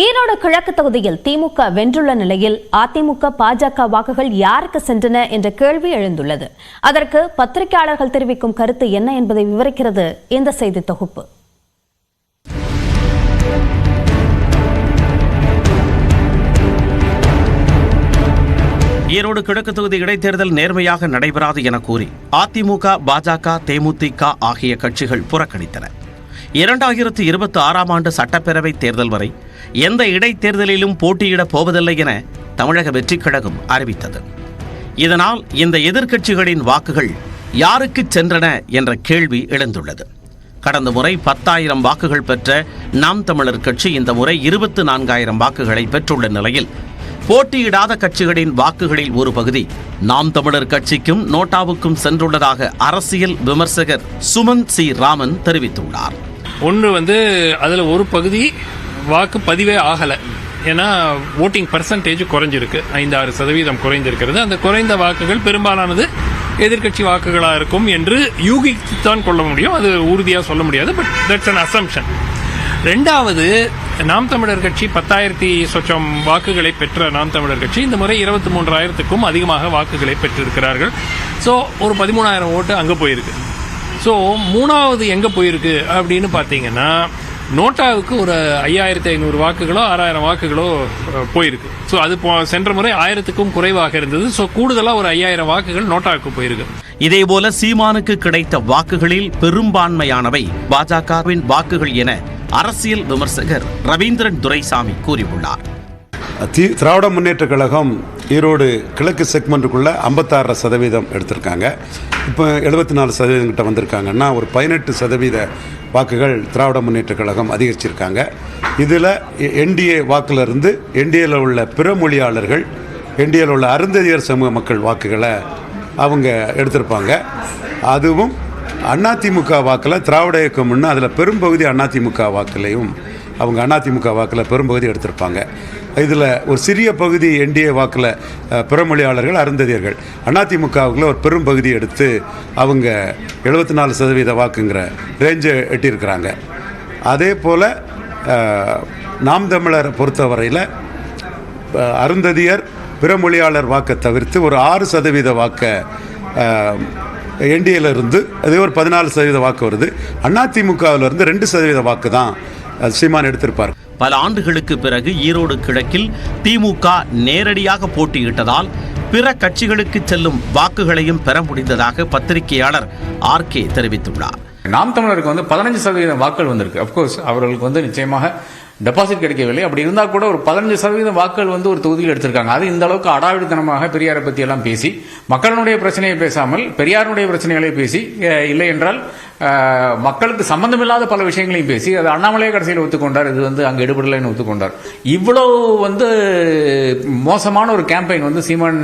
ஈரோடு கிழக்கு தொகுதியில் திமுக வென்றுள்ள நிலையில் அதிமுக பாஜக வாக்குகள் யாருக்கு சென்றன என்ற கேள்வி எழுந்துள்ளது. அதற்கு பத்திரிகையாளர்கள் தெரிவிக்கும் கருத்து என்ன என்பதை விவரிக்கிறது இந்த செய்தி தொகுப்பு. ஈரோடு கிழக்கு தொகுதி இடைத்தேர்தல் நேர்மையாக நடைபெறாது என கூறி அதிமுக பாஜக தேமுதிக ஆகிய கட்சிகள் புறக்கணித்தன. இரண்டாயிரத்து இருபத்தி ஆறாம் ஆண்டு சட்டப்பேரவை தேர்தல் வரை எந்த இடைத்தேர்தலிலும் போட்டியிடப் போவதில்லை என தமிழக வெற்றிக் கழகம் அறிவித்தது. இதனால் இந்த எதிர்க்கட்சிகளின் வாக்குகள் யாருக்கு சென்றன என்ற கேள்வி எழுந்துள்ளது. கடந்த முறை பத்தாயிரம் வாக்குகள் பெற்ற நாம் தமிழர் கட்சி இந்த முறை இருபத்து நான்காயிரம் வாக்குகளை பெற்றுள்ள நிலையில் போட்டியிடாத கட்சிகளின் வாக்குகளில் ஒரு பகுதி நாம் தமிழர் கட்சிக்கும் நோட்டாவுக்கும் சென்றுள்ளதாக அரசியல் விமர்சகர் சுமன் சி. ராமன் தெரிவித்துள்ளார். ஒன்று வந்து அதில் ஒரு பகுதி வாக்கு பதிவே ஆகலை. ஏன்னா ஓட்டிங் பர்சன்டேஜ் குறைஞ்சிருக்கு. ஐந்து ஆறு சதவீதம் குறைந்திருக்கிறது. அந்த குறைந்த வாக்குகள் பெரும்பாலானது எதிர்க்கட்சி வாக்குகளாக இருக்கும் என்று யூகித்துத்தான் கொள்ள முடியும். அது உறுதியாக சொல்ல முடியாது பட் தட்ஸ் அன் அசம்ஷன் ரெண்டாவது நாம் தமிழர் கட்சி பத்தாயிரத்தி சொச்சம் வாக்குகளை பெற்ற நாம் தமிழர் கட்சி. இந்த முறை இருபத்தி மூன்றாயிரத்துக்கும் அதிகமாக வாக்குகளை பெற்றிருக்கிறார்கள். ஸோ ஒரு பதிமூணாயிரம் ஓட்டு அங்கே போயிருக்கு. ஸோ மூணாவது எங்கே போயிருக்கு அப்படின்னு பார்த்தீங்கன்னா நோட்டாவுக்கு ஒரு ஐயாயிரத்தி ஐநூறு வாக்குகளோ ஆறாயிரம் வாக்குகளோ போயிருக்கு. ஸோ அது போ- சென்ற முறை ஆயிரத்துக்கும் குறைவாக இருந்தது. ஸோ கூடுதலாக ஒரு ஐயாயிரம் வாக்குகள் நோட்டாவுக்கு போயிருக்கு. இதேபோல சீமானுக்கு கிடைத்த வாக்குகளில் பெரும்பான்மையானவை பாஜகவின் வாக்குகள் என அரசியல் விமர்சகர் ரவீந்திரன் துரைசாமி கூறியுள்ளார். தி திராவிட முன்னேற்ற கழகம் ஈரோடு கிழக்கு செக்மெண்ட்டுக்குள்ளே ஐம்பத்தாறு சதவீதம் எடுத்திருக்காங்க. இப்போ எழுபத்தி நாலு சதவீதம் கிட்ட வந்திருக்காங்கன்னா ஒரு பதினெட்டு சதவீத வாக்குகள் திராவிட முன்னேற்ற கழகம் அதிகரிச்சிருக்காங்க. இதில் என்டிஏ வாக்கிலிருந்து என்டிஏல உள்ள பிற மொழியாளர்கள் என்டிஏல உள்ள அருந்ததியர் சமூக மக்கள் வாக்குகளை அவங்க எடுத்திருப்பாங்க. அதுவும் அதிமுக வாக்கில் திராவிட இயக்கம்னு அதில் பெரும்பகுதி அதிமுக வாக்குலையும் அவங்க அதிமுக வாக்கில் பெரும்பகுதி எடுத்திருப்பாங்க. இதில் ஒரு சிறிய பகுதி என்டிஏ வாக்கில் பிறமொழியாளர்கள் அருந்ததியர்கள். அதிமுகவுக்குள்ள ஒரு பெரும்பகுதி எடுத்து அவங்க எழுபத்தி நாலு சதவீத வாக்குங்கிற ரேஞ்சை எட்டியிருக்கிறாங்க. அதே போல் நாம் தமிழரை பொறுத்தவரையில் அருந்ததியர் பிறமொழியாளர் வாக்கை தவிர்த்து ஒரு ஆறு சதவீத வாக்கை என்டிஏலருந்து அதே ஒரு பதினாலு சதவீத வாக்கு வருது. அதிமுகவில் இருந்து ரெண்டு சதவீத வாக்கு தான் சீமான் எடுத்திருப்பார். பல ஆண்டுகளுக்கு பிறகு ஈரோடு கிழக்கில் திமுக நேரடியாக போட்டியிட்டதால் பிற கட்சிகளுக்கு செல்லும் வாக்குகளையும் பெற முடிந்ததாக பத்திரிகையாளர் ஆர் கே தெரிவித்துள்ளார். நாம் தமிழருக்கு வந்து பதினஞ்சு சதவீதம் வாக்குகள் வந்திருக்கு. அப்கோர்ஸ் அவர்களுக்கு வந்து நிச்சயமாக டெபாசிட் கிடைக்கவில்லை. அப்படி இருந்தால் கூட ஒரு பதினஞ்சு சதவீதம் வாக்குகள் வந்து ஒரு தொகுதியில் எடுத்திருக்காங்க. அது இந்த அளவுக்கு அடாவிடித்தனமாக பெரியாரை பற்றி எல்லாம் பேசி மக்களுடைய பிரச்சனையை பேசாமல் பெரியாருடைய பிரச்சனைகளை பேசி இல்லை என்றால் மக்களுக்கு சம்பந்தமில்லாத பல விஷயங்களையும் பேசி அது அண்ணாமலையே கடைசியில் ஒத்துக்கொண்டார் இது வந்து அங்கே எடுபடலைன்னு ஒத்துக்கொண்டார். இவ்வளவு வந்து மோசமான ஒரு கேம்பெயின் வந்து சீமான்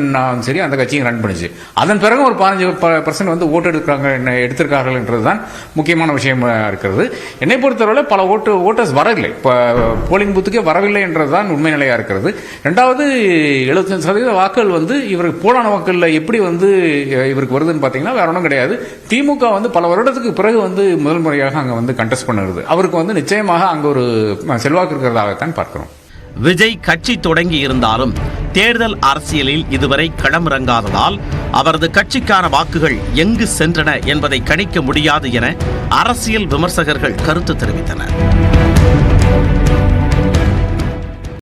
சரி அந்த கட்சியும் ரன் பண்ணுச்சு. அதன் பிறகு ஒரு பதினஞ்சு பர்சன்ட் வந்து ஓட்டு எடுக்கிறாங்க என்ன எடுத்திருக்கார்கள் என்றதுதான் முக்கியமான விஷயமா இருக்கிறது. என்னை பொறுத்தவரை பல ஓட்டு ஓட்டர்ஸ் வரவில்லை. இப்போ போலிங் பூத்துக்கே வரவில்லை என்றதுதான் உண்மை நிலையாக இருக்கிறது. ரெண்டாவது எழுபத்தஞ்சு சதவீத வாக்குகள் வந்து இவருக்கு போலான வாக்குகளில் எப்படி வந்து இவருக்கு வருதுன்னு பார்த்தீங்கன்னா வேற ஒன்றும் கிடையாது. திமுக வந்து பல வருடத்துக்கு பிறகு வந்து முதல் முறையாக அங்கே வந்து கண்டெஸ்ட் பண்ணுறது அவருக்கு வந்து நிச்சயமாக அங்கே ஒரு செல்வாக்கு இருக்கிறதாகத்தான் பார்க்கிறோம். விஜய் கட்சி தொடங்கி இருந்தாலும் தேர்தல் அரசியலில் இதுவரை களமிறங்காததால் அவரது கட்சிக்கான வாக்குகள் எங்கு சென்றன என்பதை கணிக்க முடியாது என அரசியல் விமர்சகர்கள் கருத்து தெரிவித்தனர்.